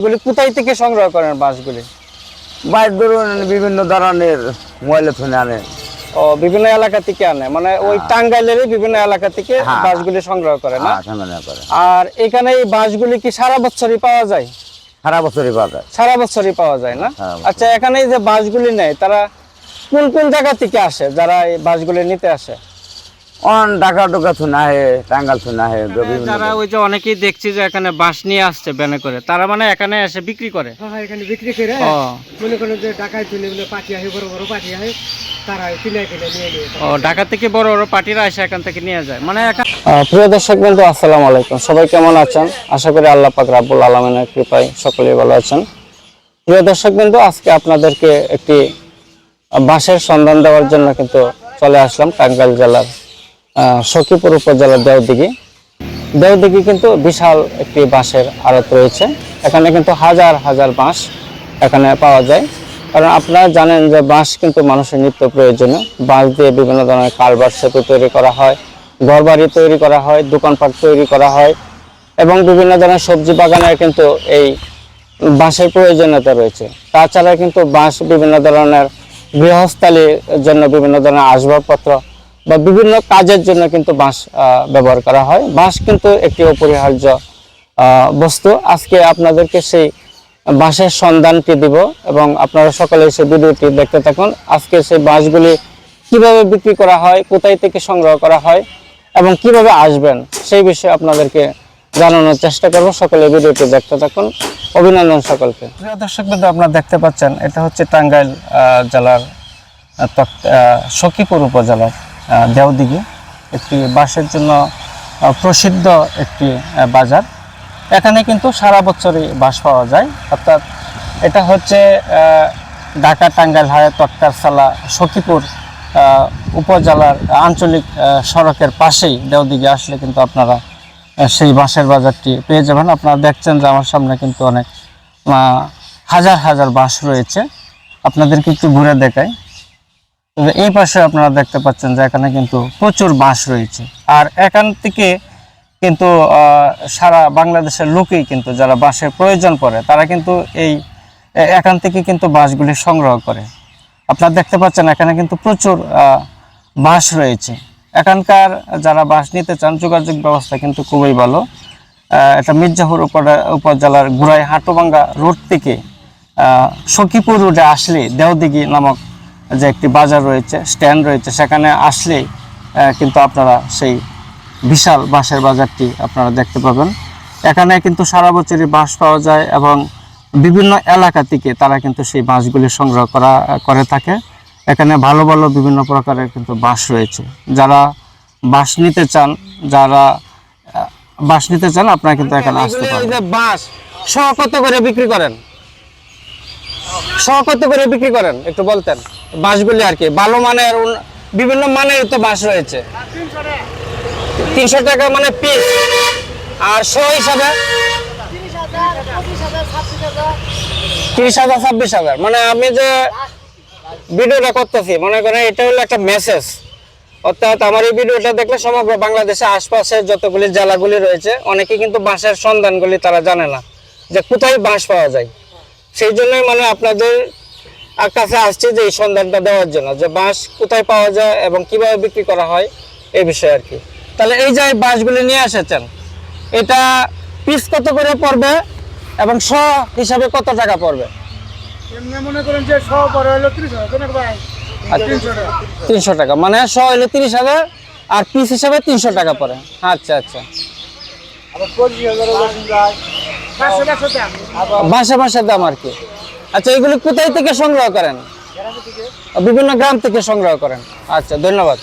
এগুলি কোথায় থেকে সংগ্রহ করেন বাঁশগুলি বাইর ধরুন বিভিন্ন ধরনের ময়লা থুনে আনে। ও বিভিন্ন এলাকা থেকে আনে মানে ওই টাঙ্গাইলেরই বিভিন্ন এলাকা থেকে হ্যাঁ। বাঁশগুলি সংগ্রহ করে না? হ্যাঁ, আর এখানে এই বাঁশগুলি কি সারা বছরই পাওয়া যায়? সারা বছরই পাওয়া যায়। সারা বছরই পাওয়া যায় না? আচ্ছা এখানে এই যে বাঁশগুলি নেয় তারা কোন কোন জায়গা থেকে আসে যারা এই বাঁশগুলি নিতে আসে? অন ঢাকা ঢোকা থুনে আহে টাঙ্গাল থুনে আহে যারা ওই যে অনেকেই দেখছি যে এখানে বাঁশ নিয়ে আসছে ব্যানে করে তারা মানে এখানে এসে বিক্রি করে। হ্যাঁ এখানে বিক্রি করে। ও। মনে করেন যে ঢাকায় চলে এগুলো পাটি আহে বড় বড় পাটি আহে তারা কিনে কিনে নিয়ে নিয়ে ও ঢাকা থেকে বড় বড় এসে এখান থেকে নিয়ে যায়। মানে প্রিয় দর্শক বন্ধু আসসালামু আলাইকুম। সবাই কেমন আছেন? আশা করি আল্লাহ পাক রাব্বুল আলমিনের কৃপায় সকলেই ভালো আছেন। প্রিয় দর্শক বন্ধু আজকে আপনাদেরকে একটি বাঁশের সন্ধান দেওয়ার জন্য কিন্তু চলে আসলাম টাঙ্গাইল জেলার সখীপুর উপজেলার দেওদিঘি। দেওদিঘি কিন্তু বিশাল একটি বাঁশের আড়ত রয়েছে। এখানে কিন্তু হাজার হাজার বাঁশ এখানে পাওয়া যায়। কারণ আপনারা জানেন যে বাঁশ কিন্তু মানুষের নিত্য প্রয়োজনীয়। বাঁশ দিয়ে বিভিন্ন ধরনের কারবার সেতু তৈরি করা হয়, ঘরবাড়ি তৈরি করা হয়, দোকানপাট তৈরি করা হয় এবং বিভিন্ন ধরনের সবজি বাগানের কিন্তু এই বাঁশের প্রয়োজনীয়তা রয়েছে। তাছাড়া কিন্তু বাঁশ বিভিন্ন ধরনের গৃহস্থালির জন্য বিভিন্ন ধরনের আসবাবপত্র বা বিভিন্ন কাজের জন্য কিন্তু বাঁশ ব্যবহার করা হয়। বাঁশ কিন্তু একটি অপরিহার্য বস্তু। আজকে আপনাদেরকে সেই বাঁশের সন্ধানটি দিব এবং আপনারা সকলে সেই ভিডিওটি দেখতে থাকুন। আজকে সেই বাঁশগুলি কীভাবে বিক্রি করা হয়, কোথায় থেকে সংগ্রহ করা হয় এবং কীভাবে আসবেন, সেই বিষয়ে আপনাদেরকে জানানোর চেষ্টা করব। সকলে ভিডিওটি দেখতে থাকুন। অভিনন্দন সকলকে। প্রিয় দর্শক বিন্দু, আপনারা দেখতে পাচ্ছেন, এটা হচ্ছে টাঙ্গাইল জেলার সখীপুর উপজেলার দেওদিঘি, একটি বাঁশের জন্য প্রসিদ্ধ একটি বাজার। এখানে কিন্তু সারা বছরই বাঁশ পাওয়া যায়। অর্থাৎ এটা হচ্ছে ঢাকা টাঙ্গাইল হায় তটকারসালা সখীপুর উপজেলার আঞ্চলিক সড়কের পাশেই দেওদিঘি আসলে কিন্তু আপনারা সেই বাঁশের বাজারটি পেয়ে যাবেন। আপনারা দেখছেন যে আমার সামনে কিন্তু অনেক হাজার হাজার বাঁশ রয়েছে। আপনাদেরকে একটু ঘুরে তবে এই পাশে আপনারা দেখতে পাচ্ছেন যে এখানে কিন্তু প্রচুর বাঁশ রয়েছে। আর এখান থেকে কিন্তু সারা বাংলাদেশের লোকেই কিন্তু যারা বাঁশের প্রয়োজন পড়ে, তারা কিন্তু এই এখান থেকে কিন্তু বাঁশগুলি সংগ্রহ করে। আপনারা দেখতে পাচ্ছেন এখানে কিন্তু প্রচুর বাঁশ রয়েছে। এখানকার যারা বাঁশ নিতে চান, যোগাযোগ ব্যবস্থা কিন্তু খুবই ভালো। এটা মির্জাপুর উপজেলার গুড়াই হাটুবাঙ্গা রোড থেকে সখীপুর রোডে আসলে দেওদিঘি নামক যে একটি বাজার রয়েছে স্ট্যান্ড রয়েছে সেখানে আসলেই কিন্তু আপনারা সেই বিশাল বাঁশের বাজারটি আপনারা দেখতে পাবেন। এখানে কিন্তু সারা বছরই বাঁশ পাওয়া যায় এবং বিভিন্ন এলাকা থেকে তারা কিন্তু সেই বাঁশগুলি সংগ্রহ করা করে থাকে। এখানে ভালো ভালো বিভিন্ন প্রকারের কিন্তু বাঁশ রয়েছে। যারা বাঁশ নিতে চান যারা বাঁশ নিতে চান আপনারা কিন্তু এখানে আসতে পারেন বাঁশ। শ কত করে বিক্রি করেন? শ কত করে বিক্রি করেন? একটু বলতেন। বাঁশগুলি আর কি। ভালো মানের বিভিন্ন মানের তো বাঁশ রয়েছে। তিনশো টাকা মানে পিস আর শ হিসাবে? তিরিশ হাজার, ছাব্বিশ হাজার। মানে আমি যে ভিডিওটা করতেছি, মনে করেন এটা হলো একটা মেসেজ অর্থাৎ আমার এই ভিডিওটা দেখলে সমগ্র বাংলাদেশে আশপাশে যতগুলি জেলাগুলি রয়েছে, অনেকে কিন্তু বাঁশের সন্ধানগুলি তারা জানে না যে কোথায় বাঁশ পাওয়া যায়। সেই জন্যই মানে আপনাদের কাছে আসছে যে এই সন্ধানটা দেওয়ার জন্য যে বাঁশ কোথায় পাওয়া যায় এবং কীভাবে বিক্রি করা হয় এই বিষয়ে আর কি। তাহলে এই যে বাঁশগুলি নিয়ে এসেছেন এটা পিস কত করে পড়বে এবং শ হিসাবে কত টাকা পড়বে? মনে করেন যে সব বড় হলো ত্রিশ তিনশো টাকা। মানে শ হলে তিরিশ হাজার আর পিস হিসাবে তিনশো টাকা পড়ে। আচ্ছা আচ্ছা। বাসা বাসার দাম আর কি। আচ্ছা এগুলি কোথায় থেকে সংগ্রহ করেন? বিভিন্ন গ্রাম থেকে সংগ্রহ করেন। আচ্ছা ধন্যবাদ।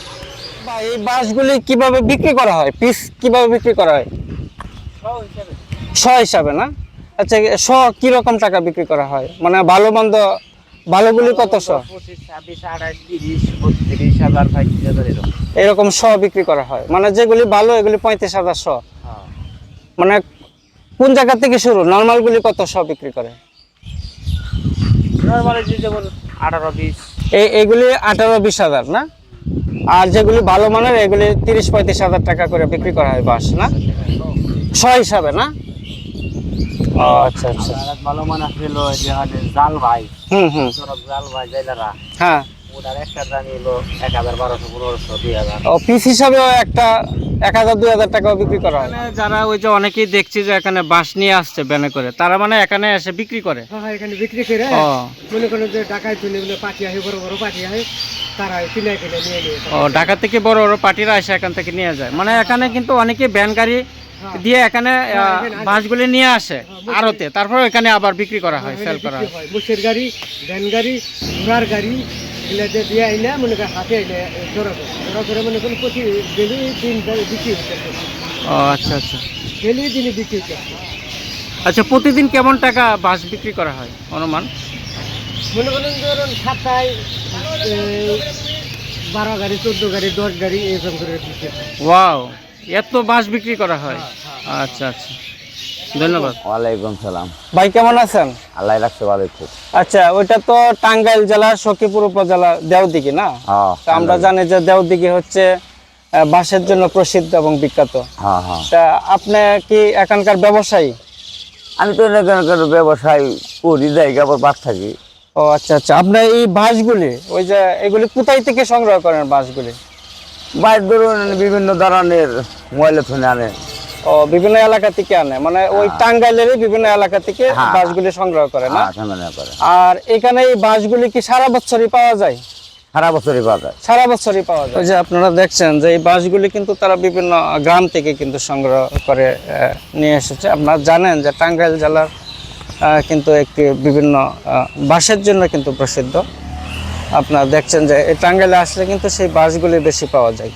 এই বাঁশগুলি কীভাবে বিক্রি করা হয়? পিস কীভাবে বিক্রি করা হয়? শ হিসাবে। না? আচ্ছা শ কি রকম টাকা বিক্রি করা হয়? মানে ভালো মন্দ ভালোগুলি কত শ এরকম এরকম শ বিক্রি করা হয়। মানে যেগুলি ভালো এগুলি পঁয়ত্রিশ হাজার শ মানে কোন জায়গা থেকে শুরু? নর্মাল গুলি কত শ বিক্রি করে? নর্মালি যেমন আঠারো বিশ। এই এইগুলি আঠারো বিশ হাজার না? আর যেগুলি ভালো মানের এগুলি তিরিশ পঁয়ত্রিশ হাজার টাকা করে বিক্রি করা হয় বাস না? শ হিসাবে না? আচ্ছা আচ্ছা। ভালো মানুষ ছিল যে জাল ভাই। হুম হুম। জাল ভাই জেলারা হ্যাঁ। ওটার একটা দাম এলো এক হাজার বারোশো পনেরোশো দুই হাজার। ও পিস হিসাবেও একটা এক হাজার দুই হাজার টাকাও বিক্রি করা হয়। যারা ওই যে অনেকেই দেখছি যে এখানে বাঁশ নিয়ে আসছে ব্যানে করে তারা মানে এখানে এসে বিক্রি করে। হ্যাঁ হ্যাঁ, এখানে বিক্রি করে। মনে করেন যে ঢাকায় তুলে বলে পাটি আহে বড় বড় পাটি আহে তারা কিনে কিনে নিয়ে নিয়ে ও ঢাকা থেকে বড় বড় পার্টিরা এসে এখান থেকে নিয়ে যায়। মানে এখানে কিন্তু অনেকে ভ্যান গাড়ি দিয়ে এখানে আহ, বাঁশগুলি নিয়ে আসে আড়তে। তারপর এখানে আবার বিক্রি করা হয় সেল করা হয়। গাড়ি ভ্যান গাড়ি ঘোড়ার গাড়ি এগুলা দিয়ে আইলে মনে করেন হাতে আইলে জোড়া করে। জোড়া করে মনে করেন প্রতি ডেলি দিন ধরে বিক্রি হচ্ছে ও আচ্ছা আচ্ছা। ডেলি দিনে বিক্রি হচ্ছে আচ্ছা প্রতিদিন কেমন টাকা বাঁশ বিক্রি করা হয় অনুমান? মনে করেন ধরুন সাতটায় বারো গাড়ি চোদ্দ গাড়ি দশ গাড়ি এরকম করে বিক্রি হয়। ওয়াও এত বাঁশ বিক্রি করা হয়। আচ্ছা আচ্ছা। ধন্যবাদ। ওয়ালাইকুম সালাম। ভাই কেমন আছেন? আল্লাহ রাখছে ভালো খুব আচ্ছা ওইটা তো টাঙ্গাইল জেলার সখীপুর উপজেলা দেওদিঘি না? হ্যাঁ আমরা জানি যে দেওদিঘি হচ্ছে বাঁশের জন্য প্রসিদ্ধ এবং বিখ্যাত। হ্যাঁ হ্যাঁ। তা আপনি কি এখানকার ব্যবসায়ী? আমি তো এখানকার ব্যবসায় করি জায়গা বাদ থাকি। ও আচ্ছা আচ্ছা। আপনার এই বাঁশগুলি ওই যে এগুলি কোথায় থেকে সংগ্রহ করেন বাঁশগুলি? বাইর ধরুন বিভিন্ন ধরনের ময়লা থুনে আনে। ও বিভিন্ন এলাকা থেকে আনে। মানে ওই টাঙ্গাইলেরই বিভিন্ন এলাকা থেকে হ্যাঁ। বাঁশগুলি সংগ্রহ করে না? হ্যাঁ করে। আর এখানে এই বাঁশগুলি কি সারা বছরই পাওয়া যায়? সারা বছরই পাওয়া যায়। সারা বছরই পাওয়া যায়। ওই যে আপনারা দেখছেন যে এই বাঁশগুলি কিন্তু তারা বিভিন্ন গ্রাম থেকে কিন্তু সংগ্রহ করে আহ, নিয়ে এসেছে। আপনারা জানেন যে টাঙ্গাইল জেলার আহ, কিন্তু একটি বিভিন্ন আহ, বাঁশের জন্য কিন্তু প্রসিদ্ধ। আপনারা দেখছেন যে এই টাঙ্গাইলে আসলে কিন্তু সেই বাঁশগুলি বেশি পাওয়া যায়।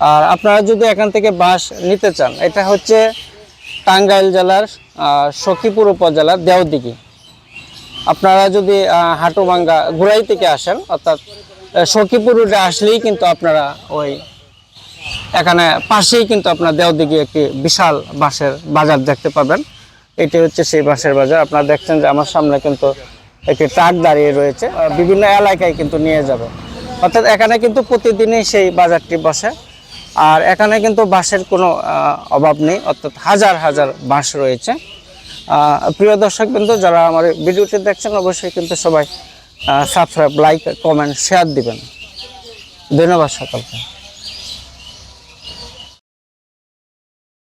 আর আপনারা যদি এখান থেকে বাঁশ নিতে চান এটা হচ্ছে টাঙ্গাইল জেলার সখীপুর উপজেলার দেওদিঘি। আপনারা যদি আহ, হাটুভাঙ্গা গুড়াই থেকে আসেন অর্থাৎ সখীপুর রোডে আসলেই কিন্তু আপনারা ওই এখানে পাশেই কিন্তু আপনার দেওদিঘি একটি বিশাল বাঁশের বাজার দেখতে পাবেন। এটি হচ্ছে সেই বাঁশের বাজার। আপনারা দেখছেন যে আমার সামনে কিন্তু একটি ট্রাক দাঁড়িয়ে রয়েছে। বিভিন্ন এলাকায় কিন্তু নিয়ে যাবে। অর্থাৎ এখানে কিন্তু প্রতিদিনই সেই বাজারটি বসে। আর এখানে কিন্তু বাঁশের কোনো অভাব নেই, অর্থাৎ হাজার হাজার বাঁশ রয়েছে। প্রিয় দর্শক কিন্তু যারা আমার ভিডিওটি দেখছেন, অবশ্যই কিন্তু সবাই সাবস্ক্রাইব লাইক কমেন্ট শেয়ার দিবেন। ধন্যবাদ সকলকে।